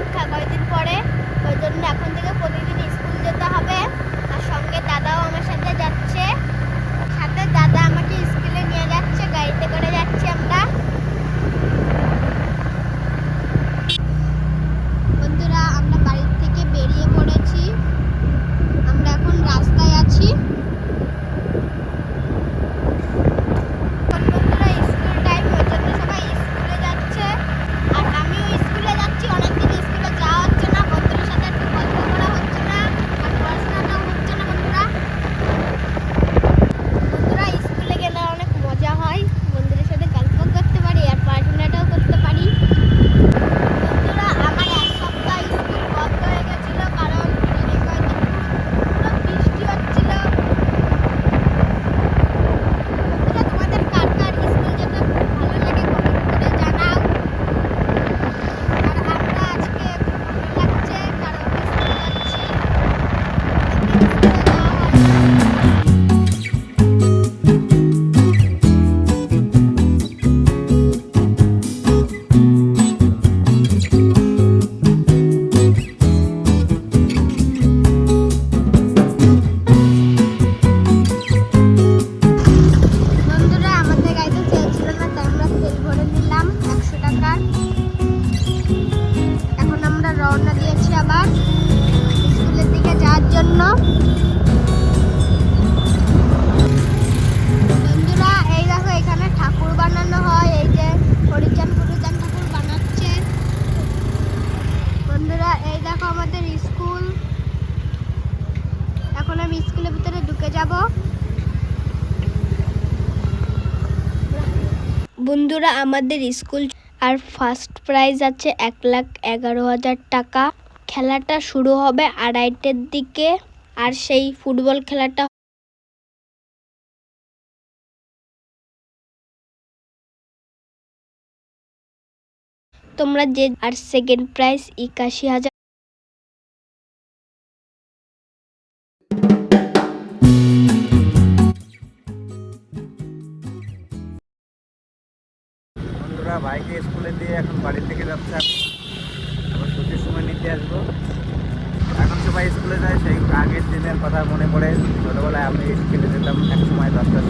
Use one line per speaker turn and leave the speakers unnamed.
পরীক্ষা কয়েকদিন পরে? ওই জন্য এখন থেকে আবার স্কুলের দিকে যাওয়ার জন্য। বন্ধুরা, এই দেখো, এখানে ঠাকুর বানানো হয়। এই যে হরিচান ঠাকুর বানাচ্ছে। বন্ধুরা, এই দেখো আমাদের স্কুল। এখন আমি ভিতরে ঢুকে যাব। বন্ধুরা, আমাদের স্কুল আর ফার্স্ট প্রাইজ আছে এক লাখ এগারো হাজার টাকা। খেলাটা শুরু হবে আড়াইটের দিকে আর সেই ফুটবল খেলাটা তোমরা যে আর সেকেন্ড প্রাইজ একাশি হাজার।
ভাইকে স্কুলে দিয়ে এখন বাড়ির থেকে যাচ্ছে। নিতে আসব। এখন সবাই স্কুলে যায়, সেই আগের দিনের কথা মনে পড়ে। ছোটোবেলায় আমি স্কুলে যেতাম, এক সময় দশটার